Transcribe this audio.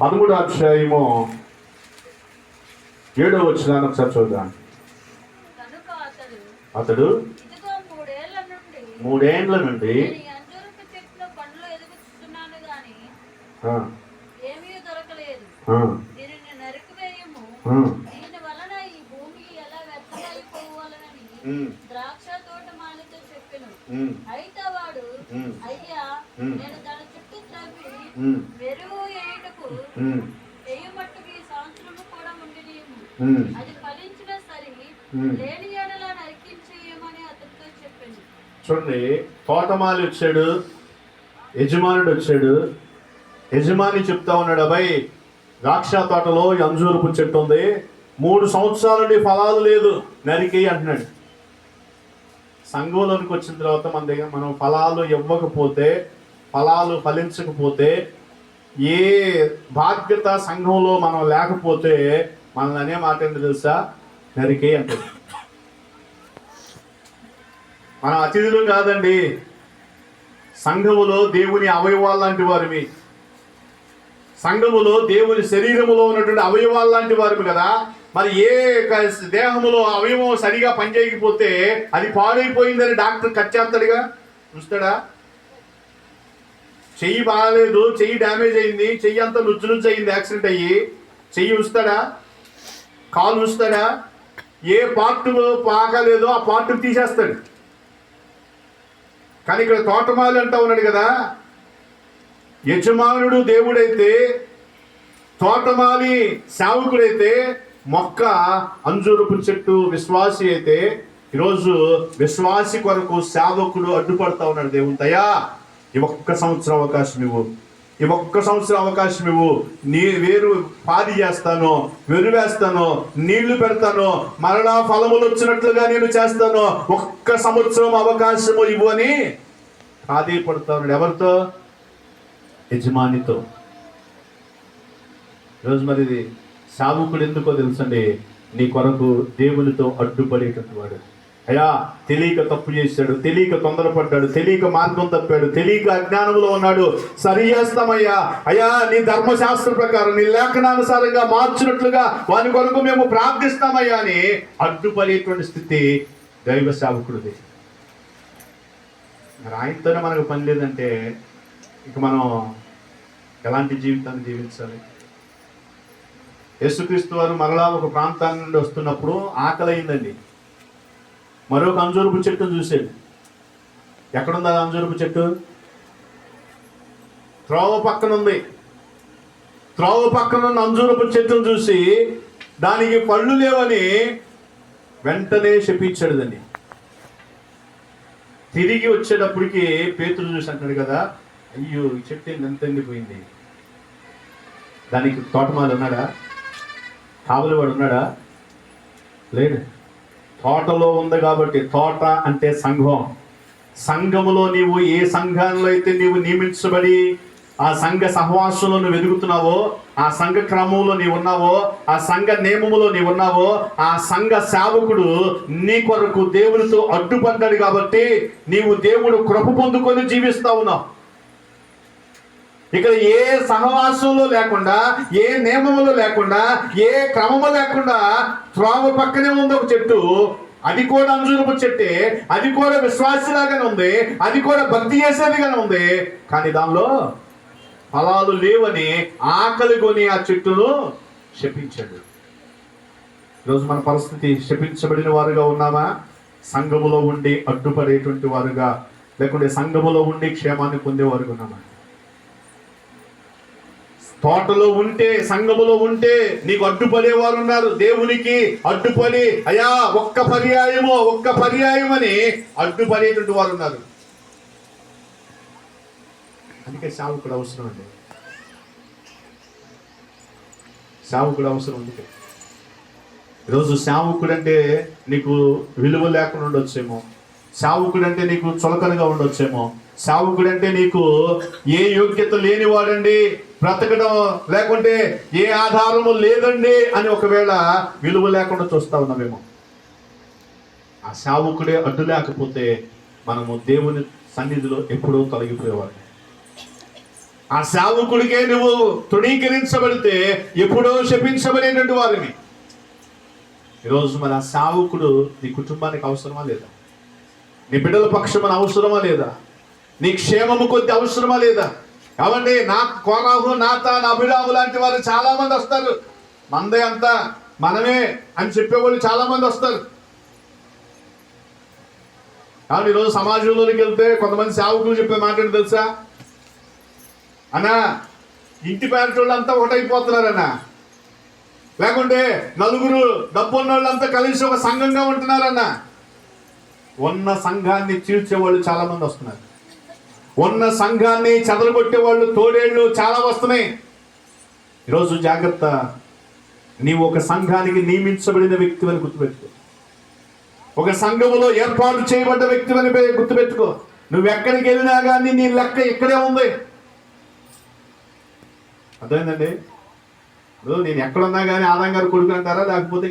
పదమూడు అధ్యాయము ఏడో వచ్చినాను ఒకసారి చూద్దాం. అతడు మూడేండ్ల నుండి ద్రాక్ష తోట మాలితో చెప్పెను. అయితే వాడు అయ్యా. నేను చూడండి తోటమాలి వచ్చాడు యజమానుడు వచ్చాడు. యజమాని చెప్తా ఉన్నాడు అబ్బాయి ద్రాక్ష తోటలో అంజూరపు చెట్టు ఉంది. మూడు సంవత్సరాల నుండి ఫలాలు లేదు నరికి అంటున్నాడు. సంఘంలోనికి వచ్చిన తర్వాత మన దగ్గర మనం ఫలాలు ఇవ్వకపోతే ఫలాలు ఫలించకపోతే ఏ బాధ్యత సంఘంలో మనం లేకపోతే మనల్ని అనే మాట ఏంటో తెలుసా? నరికే అంటాడు మనం అతిథులు కాదండి సంఘములో దేవుని అవయవాలు లాంటి వారివి. సంఘములో దేవుని శరీరములో ఉన్నటువంటి అవయవాలు లాంటి వారివి కదా. మరి ఏ దేహములో అవయవం సరిగా పనిచేయకపోతే అది పాడైపోయిందని డాక్టర్ కట్ చేస్తాడుగా? చూస్తాడా? చెయ్యి బాగాలేదు చెయ్యి డ్యామేజ్ అయింది చెయ్యి అంతా నుజ్జు నుజ్జు అయింది యాక్సిడెంట్ అయ్యి. చెయ్యి ఉంచుతాడా కాలు ఉంచుతాడా ఏ పార్ట్ పాకలేదో ఆ పార్ట్ తీసేస్తాడు. కానీ ఇక్కడ తోటమాలి అంటా ఉన్నాడు కదా. యజమానుడు దేవుడైతే తోటమాలి సేవకుడైతే మొక్క అంజూరపు చెట్టు విశ్వాసి అయితే ఈరోజు విశ్వాసి కొరకు సేవకుడు అడ్డుపడతా ఉన్నాడు దేవుని దయా. ఈ ఒక్క సంవత్సరం అవకాశం ఇవ్వు. ఈ ఒక్క సంవత్సరం అవకాశం ఇవ్వు. నీ వేరు పాది చేస్తాను వెరువేస్తాను నీళ్ళు పెడతాను మరలా ఫలములు వచ్చినట్లుగా నేను చేస్తాను. ఒక్క సంవత్సరం అవకాశము ఇవ్వు అని ప్రాధేయపడతా ఎవరితో? యజమానితో. ఈరోజు మరి ఇది సావుకుడు ఎందుకో తెలుసండి? నీ కొరకు దేవునితో అడ్డుపడేటటువంటి వాడు. అయ్యా తెలియక తప్పు చేశాడు తెలియక తొందరపడ్డాడు తెలియక మార్గం తప్పాడు తెలియక అజ్ఞానంలో ఉన్నాడు. సరి చేస్తామయ్యా. అయ్యా నీ ధర్మశాస్త్ర ప్రకారం నీ లేఖనానుసారంగా మార్చినట్లుగా వాని కొరకు మేము ప్రార్థిస్తామయ్యా అని అడ్డుపడేటువంటి స్థితి దైవ సేవకుడిది. మరి ఆయనతోనే మనకు పని లేదంటే ఇక మనం ఎలాంటి జీవితాన్ని జీవించాలి? యేసుక్రీస్తు వారు మరలా ఒక ప్రాంతాన్ని నుండి వస్తున్నప్పుడు ఆకలి అయిందండి మరొక అంజూరపు చెట్టును చూశాడు ఎక్కడుంది అది అంజూరపు చెట్టు? త్రోవ పక్కన ఉంది త్రోవ పక్కన ఉన్న అంజూరపు చెట్టును చూసి దానికి పళ్ళు లేవని వెంటనే శపించాడు దాన్ని. తిరిగి వచ్చేటప్పటికి పేతులు చూసి అంటాడు కదా అయ్యో ఈ చెట్టు ఎంత ఎండిపోయింది? దానికి తోటమాలు ఉన్నాడా? కావలివాడు ఉన్నాడా? లేడు. తోటలో ఉంది కాబట్టి తోట అంటే సంఘం. సంఘములో నీవు ఏ సంఘంలో అయితే నీవు నియమించబడి ఆ సంఘ సహవాసంలో నువ్వు ఎదుగుతున్నావో ఆ సంఘ క్రమంలో నీవు ఉన్నావో ఆ సంఘ నియమములో నీవు ఉన్నావో ఆ సంఘ సేవకుడు నీ కొరకు దేవునితో అడ్డుపడ్డాడు కాబట్టి నీవు దేవుడు కృప పొందుకొని జీవిస్తా ఉన్నావు. ఇక్కడ ఏ సహవాసంలో లేకుండా ఏ నియమములు లేకుండా ఏ క్రమము లేకుండా త్రోవ పక్కనే ఉంది ఒక చెట్టు. అది కూడా అంజూరపు చెట్టే. అది కూడా విశ్వాసలాగానే ఉంది. అది కూడా భక్తి చేసేదిగానే ఉంది. కానీ దానిలో ఫలాలు లేవని ఆకలి కొని ఆ చెట్టును శపించాడు. ఈరోజు మన పరిస్థితి శపించబడిన వారుగా ఉన్నామా? సంఘములో ఉండి అడ్డుపడేటువంటి వారుగా లేకుంటే సంఘములో ఉండి క్షేమాన్ని పొందేవారుగా ఉన్నామా? తోటలో ఉంటే సంఘములో ఉంటే నీకు అడ్డుపడేవారు ఉన్నారు దేవునికి అడ్డుపడి అయ్యా ఒక్క పర్యాయమో ఒక్క పర్యాయం అని అడ్డుపడేటువంటి వారు ఉన్నారు అందుకే సావుకుడు అవసరం అండి. సావుకుడు అవసరం అందుకే. ఈరోజు సావుకుడు అంటే నీకు విలువ లేకుండా ఉండొచ్చేమో. సావుకుడు అంటే నీకు చులకనగా ఉండొచ్చేమో. సేవకుడు అంటే నీకు ఏ యోగ్యత లేనివాడండి? బ్రతకడం లేకుంటే ఏ ఆధారము లేదండి అని ఒకవేళ విలువ లేకుండా చూస్తా ఉన్నామేమో ఆ సేవకుడే అడ్డు లేకపోతే మనము దేవుని సన్నిధిలో ఎప్పుడూ తొలగిపోయేవాడు ఆ సేవకుడికే నువ్వు తృణీకరించబడితే ఎప్పుడో శపించబడేటువంటి వారిని ఈరోజు మన ఆ సేవకుడు నీ కుటుంబానికి అవసరమా లేదా? నీ బిడ్డల పక్షం అవసరమా లేదా? నీ క్షేమము కొద్ది అవసరమా లేదా? కాబట్టి నా కోరాహు నాత నా అభిరాము లాంటి వారు చాలా మంది వస్తారు. మందే అంతా మనమే అని చెప్పేవాళ్ళు చాలా మంది వస్తారు. కాబట్టి ఈరోజు సమాజంలోకి వెళ్తే కొంతమంది సేవకులు చెప్పే మాట తెలుసా? అన్నా ఇంటి పేరటోళ్ళంతా ఒకటైపోతున్నారన్నా. లేకుంటే నలుగురు డబ్బు ఉన్నోళ్ళంతా కలిసి ఒక సంఘంగా ఉంటున్నారన్నా. ఉన్న సంఘాన్ని చీర్చేవాళ్ళు చాలా మంది వస్తున్నారు. ఉన్న సంఘాన్ని చెదరగొట్టే వాళ్ళు తోడేళ్ళు చాలా వస్తున్నాయి. ఈరోజు జాగ్రత్త. నీవు ఒక సంఘానికి నియమించబడిన వ్యక్తి అని గుర్తుపెట్టుకో. ఒక సంఘములో ఏర్పాటు చేయబడ్డ వ్యక్తి అని గుర్తుపెట్టుకో. నువ్వు ఎక్కడికి వెళ్ళినా కానీ నీ లెక్క ఇక్కడే ఉంది. అర్థమైందండి? నేను ఎక్కడున్నా కానీ ఆదాం గారు కొడుకు అంటారా? లేకపోతే